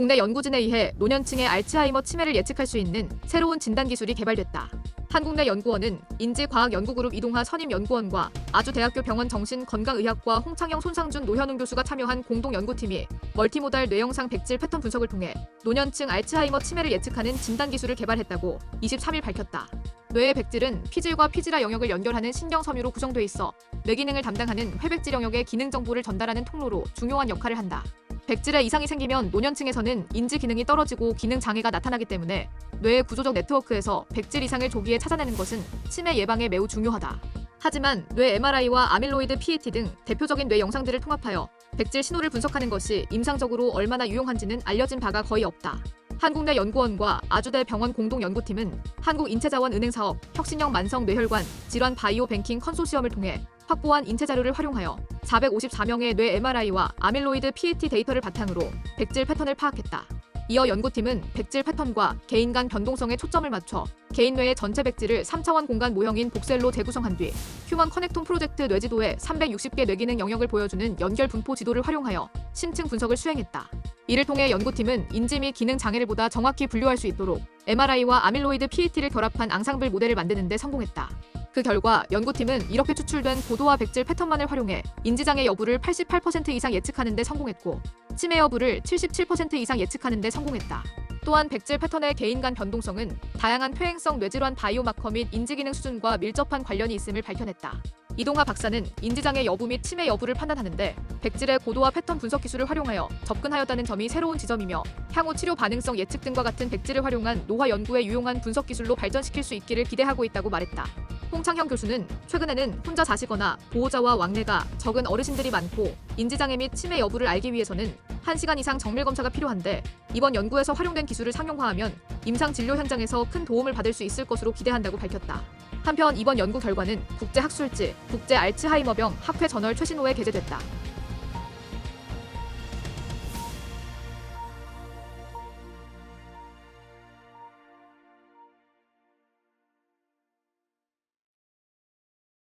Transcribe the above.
국내 연구진에 의해 노년층의 알츠하이머 치매를 예측할 수 있는 새로운 진단 기술이 개발됐다. 한국 내 연구원은 인지과학연구그룹 이동하 선임연구원과 아주대학교 병원 정신건강의학과 홍창영 손상준 노현웅 교수가 참여한 공동연구팀이 멀티모달 뇌영상 백질 패턴 분석을 통해 노년층 알츠하이머 치매를 예측하는 진단 기술을 개발했다고 23일 밝혔다. 뇌의 백질은 피질과 피질화 영역을 연결하는 신경 섬유로 구성돼 있어 뇌 기능을 담당하는 회백질 영역의 기능 정보를 전달하는 통로로 중요한 역할을 한다. 백질에 이상이 생기면 노년층에서는 인지 기능이 떨어지고 기능 장애가 나타나기 때문에 뇌의 구조적 네트워크에서 백질 이상을 조기에 찾아내는 것은 치매 예방에 매우 중요하다. 하지만 뇌 MRI와 아밀로이드 PET 등 대표적인 뇌 영상들을 통합하여 백질 신호를 분석하는 것이 임상적으로 얼마나 유용한지는 알려진 바가 거의 없다. 한국내 연구원과 아주대 병원 공동 연구팀은 한국인체자원은행 사업 혁신형 만성 뇌혈관 질환 바이오 뱅킹 컨소시엄을 통해 확보한 인체 자료를 활용하여 454명의 뇌 MRI와 아밀로이드 PET 데이터를 바탕으로 백질 패턴을 파악했다. 이어 연구팀은 백질 패턴과 개인 간 변동성에 초점을 맞춰 개인 뇌의 전체 백질을 3차원 공간 모형인 복셀로 재구성한 뒤 휴먼 커넥톤 프로젝트 뇌지도의 360개 뇌기능 영역을 보여주는 연결 분포 지도를 활용하여 심층 분석을 수행했다. 이를 통해 연구팀은 인지 및 기능 장애를 보다 정확히 분류할 수 있도록 MRI와 아밀로이드 PET를 결합한 앙상블 모델을 만드는 데 성공했다. 그 결과 연구팀은 이렇게 추출된 고도화 백질 패턴만을 활용해 인지장애 여부를 88% 이상 예측하는 데 성공했고 치매 여부를 77% 이상 예측하는 데 성공했다. 또한 백질 패턴의 개인 간 변동성은 다양한 퇴행성 뇌질환 바이오마커 및 인지기능 수준과 밀접한 관련이 있음을 밝혀냈다. 이동하 박사는 인지장애 여부 및 치매 여부를 판단하는데 백질의 고도화 패턴 분석 기술을 활용하여 접근하였다는 점이 새로운 지점이며 향후 치료 반응성 예측 등과 같은 백질을 활용한 노화 연구에 유용한 분석 기술로 발전시킬 수 있기를 기대하고 있다고 말했다. 홍창형 교수는 최근에는 혼자 자시거나 보호자와 왕래가 적은 어르신들이 많고 인지장애 및 치매 여부를 알기 위해서는 1시간 이상 정밀 검사가 필요한데 이번 연구에서 활용된 기술을 상용화하면 임상 진료 현장에서 큰 도움을 받을 수 있을 것으로 기대한다고 밝혔다. 한편 이번 연구 결과는 국제 학술지 국제 알츠하이머병 학회 저널 최신호에 게재됐다.